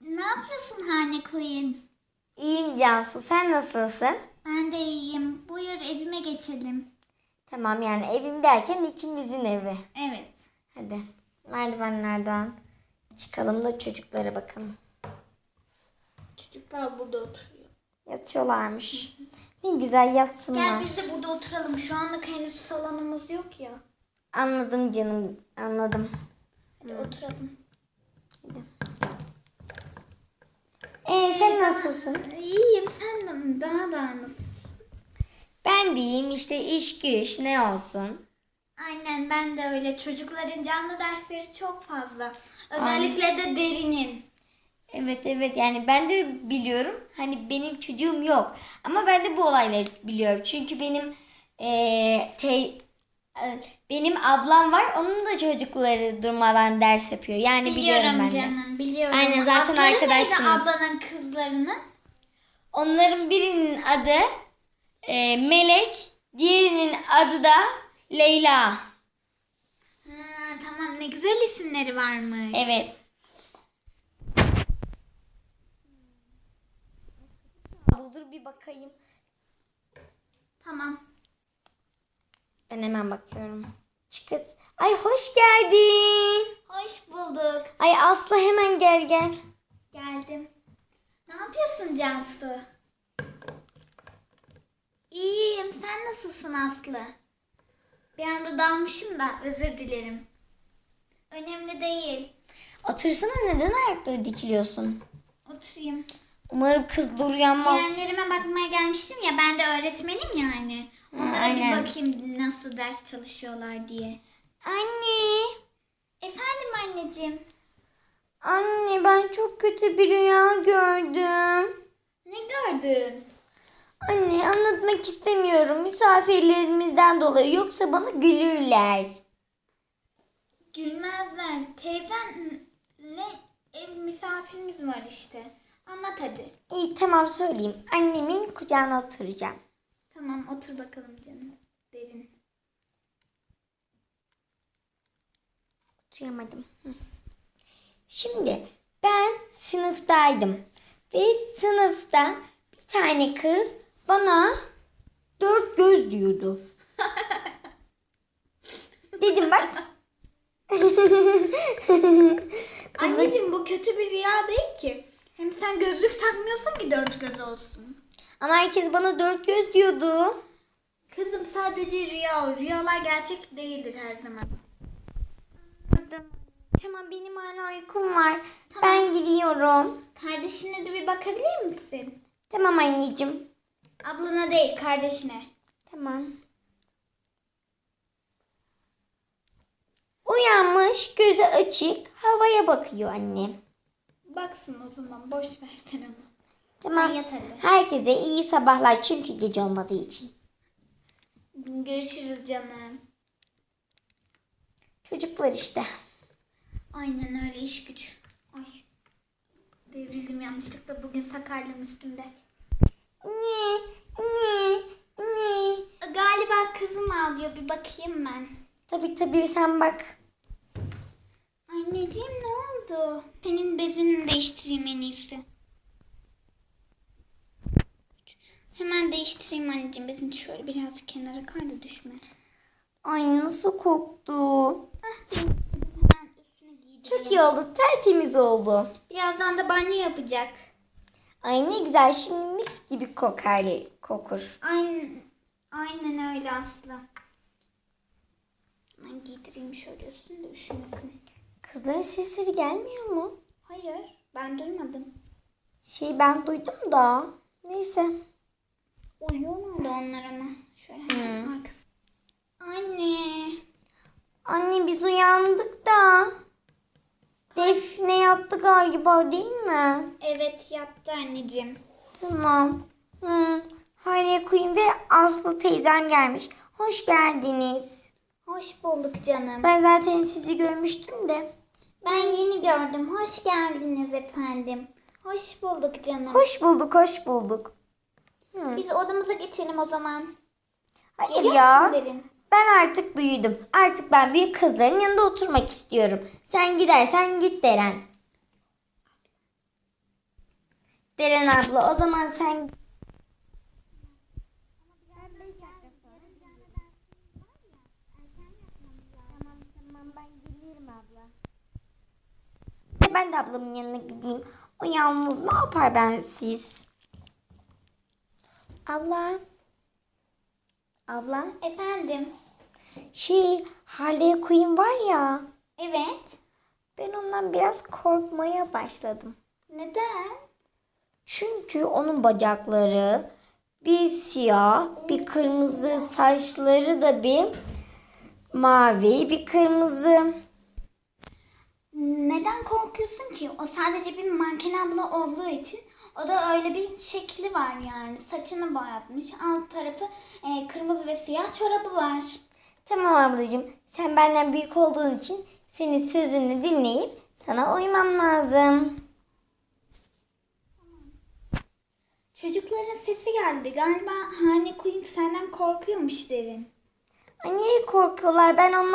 Ne yapıyorsun Hane Queen? İyiyim Cansu. Sen nasılsın? Ben de iyiyim. Buyur evime geçelim. Tamam yani evim derken ikimizin evi. Evet. Hadi merdivenlerden çıkalım da çocuklara bakalım. Çocuklar burada oturuyor. Yatıyorlarmış. Ne güzel yatsınlar. Gel biz de burada oturalım. Şu anlık henüz salonumuz yok ya. Anladım canım. Anladım. Hadi oturalım. Ee, sen nasılsın? İyiyim. Sen daha da nasılsın? Ben de iyiyim işte iş güç ne olsun. Aynen ben de öyle. Çocukların canlı dersleri çok fazla. Özellikle de derinin. Evet evet yani ben de biliyorum. Hani benim çocuğum yok. Ama ben de bu olayları biliyorum. Çünkü benim eee, te- benim ablam var. Onun da çocukları durmadan ders yapıyor. Yani biliyorum, Biliyorum ben de. canım, biliyorum. Aynen, zaten Adları neydi arkadaşsınız. ablanın kızlarının? Onların birinin adı eee, Melek, diğerinin adı da Leyla. Ha, tamam ne güzel isimleri varmış. Evet. Dur bir bakayım. Tamam. Ben hemen bakıyorum. Çıkıt. Ay hoş geldin. Hoş bulduk. Ay Aslı hemen gel gel. Geldim. Ne yapıyorsun Cansu? İyiyim. Sen nasılsın Aslı? Bir anda dalmışım da özür dilerim. Önemli değil. Otursana neden ayakta dikiliyorsun? Oturayım. Umarım kız dur uyanmaz. Yeğenlerime bakmaya gelmiştim ya ben de öğretmenim yani. Onlara aynen. bir bakayım nasıl ders çalışıyorlar diye. Anne. Efendim anneciğim. Anne ben çok kötü bir rüya gördüm. Ne gördün? Anne anlatmak istemiyorum misafirlerimizden dolayı yoksa bana gülürler. Gülmezler. Teyzenle ev misafirimiz var işte. Anlat hadi. İyi tamam söyleyeyim. Annemin kucağına oturacağım. Tamam otur bakalım canım. Derin. Oturamadım. Şimdi ben sınıftaydım. Ve sınıfta bir tane kız bana dört göz diyordu. Dedim bak. Anneciğim bu kötü bir rüya değil ki. Hem sen gözlük takmıyorsun ki dört göz olsun. Ama herkes bana dört göz diyordu. Kızım sadece rüya o. Rüyalar gerçek değildir her zaman. Tamam benim hala uykum var. Ben gidiyorum. Kardeşine de bir bakabilir misin? Tamam anneciğim. Ablana değil kardeşine. Tamam. Uyanmış, gözü açık, havaya bakıyor annem. Baksın o zaman boş ver sen onu. Tamam. Herkese iyi sabahlar çünkü gece olmadığı için. Görüşürüz canım. Çocuklar işte. Aynen öyle iş güç. Ay. Devrildim yanlışlıkla bugün sakarlığım üstümde. Ne? Ne? Ne? Galiba kızım ağlıyor bir bakayım ben. Tabii tabii sen bak. Anneciğim ne oldu? Senin bezini değiştireyim en iyisi. Hemen değiştireyim anneciğim bezini şöyle biraz kenara kay da düşme. Ay nasıl koktu. Ah hemen üstüne giydireyim. Çok iyi oldu. Tertemiz oldu. Birazdan da banyo yapacak. Ay ne güzel. Şimdi mis gibi kokar, kokur. Aynen, aynen öyle Aslı. Ben giydireyim şöyle üstünde üşümesin. Kızların sesleri gelmiyor mu? Hayır ben duymadım. Şey ben duydum da. Neyse. Uyuyorlar da onlar ama. Şöyle arkası. Anne. Anne biz uyandık da. Defne yattı galiba değil mi? Evet yattı anneciğim. Tamam. Hı. Hayriye Queen ve Aslı teyzem gelmiş. Hoş geldiniz. Hoş bulduk canım. Ben zaten sizi görmüştüm de. Ben yeni gördüm. Hoş geldiniz efendim. Hoş bulduk canım. Hoş bulduk, hoş bulduk. Hı. Biz odamıza geçelim o zaman. Hayır Geliyor ya. Derin? Ben artık büyüdüm. Artık ben büyük kızların yanında oturmak istiyorum. Sen gidersen git Deren. Deren abla o zaman sen Ben de ablamın yanına gideyim. O yalnız ne yapar bensiz? Abla. Abla. Efendim? Şey Harley Quinn var ya. Evet. Ben ondan biraz korkmaya başladım. Neden? Çünkü onun bacakları bir siyah, bir kırmızı, saçları da bir mavi, bir kırmızı. Neden korkuyorsun ki? O sadece bir manken abla olduğu için o da öyle bir şekli var yani. Saçını boyatmış. Alt tarafı e, kırmızı ve siyah çorabı var. Tamam ablacığım, sen benden büyük olduğun için senin sözünü dinleyip sana uymam lazım. Çocukların sesi geldi. Galiba Hani Queen senden korkuyormuş derin. Ay niye korkuyorlar? Ben onlar